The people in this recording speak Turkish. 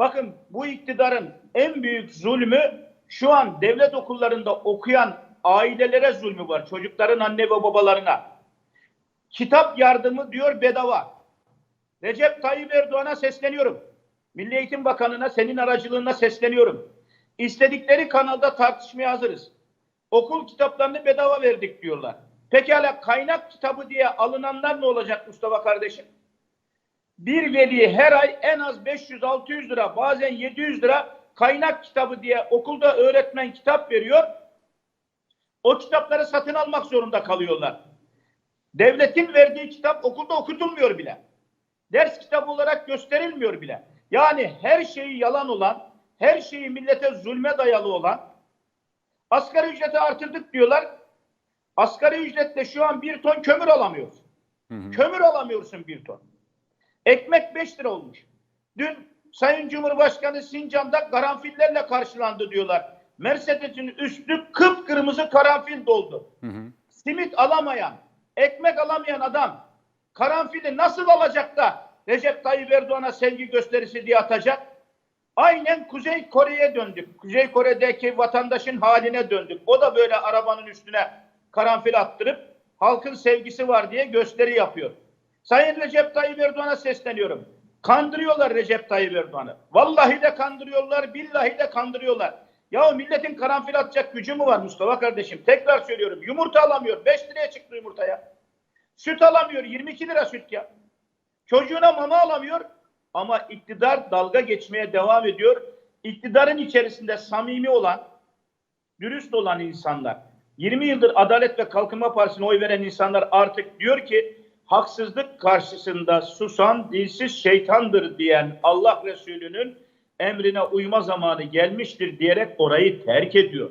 Bakın bu iktidarın en büyük zulmü şu an devlet okullarında okuyan ailelere zulmü var. Çocukların anne ve babalarına. Kitap yardımı diyor bedava. Recep Tayyip Erdoğan'a sesleniyorum. Milli Eğitim Bakanı'na senin aracılığına sesleniyorum. İstedikleri kanalda tartışmaya hazırız. Okul kitaplarını bedava verdik diyorlar. Pekala kaynak kitabı diye alınanlar ne olacak Mustafa kardeşim? Bir veli her ay en az 500-600 lira bazen 700 lira kaynak kitabı diye okulda öğretmen kitap veriyor. O kitapları satın almak zorunda kalıyorlar. Devletin verdiği kitap okulda okutulmuyor bile. Ders kitabı olarak gösterilmiyor bile. Yani her şeyi yalan olan, her şeyi millete zulme dayalı olan, asgari ücreti artırdık diyorlar. Asgari ücretle şu an bir ton kömür alamıyorsun. Kömür alamıyorsun bir ton. Ekmek 5 lira olmuş. Dün Sayın Cumhurbaşkanı Sincan'da karanfillerle karşılandı diyorlar. Mercedes'in üstü kıpkırmızı karanfil doldu. Simit alamayan, ekmek alamayan adam karanfili nasıl alacak da Recep Tayyip Erdoğan'a sevgi gösterisi diye atacak? Aynen Kuzey Kore'ye döndük. Kuzey Kore'deki vatandaşın haline döndük. O da böyle arabanın üstüne karanfil attırıp halkın sevgisi var diye gösteri yapıyor. Sayın Recep Tayyip Erdoğan'a sesleniyorum. Kandırıyorlar Recep Tayyip Erdoğan'ı. Vallahi de kandırıyorlar, billahi de kandırıyorlar. Ya milletin karanfil atacak gücü mü var Mustafa kardeşim? Tekrar söylüyorum. Yumurta alamıyor. 5 liraya çıktı yumurta ya. Süt alamıyor. 22 lira süt ya. Çocuğuna mama alamıyor. Ama iktidar dalga geçmeye devam ediyor. İktidarın içerisinde samimi olan, dürüst olan insanlar, 20 yıldır Adalet ve Kalkınma Partisi'ne oy veren insanlar artık diyor ki haksızlık karşısında susan dilsiz şeytandır diyen Allah Resulü'nün emrine uyma zamanı gelmiştir diyerek orayı terk ediyor.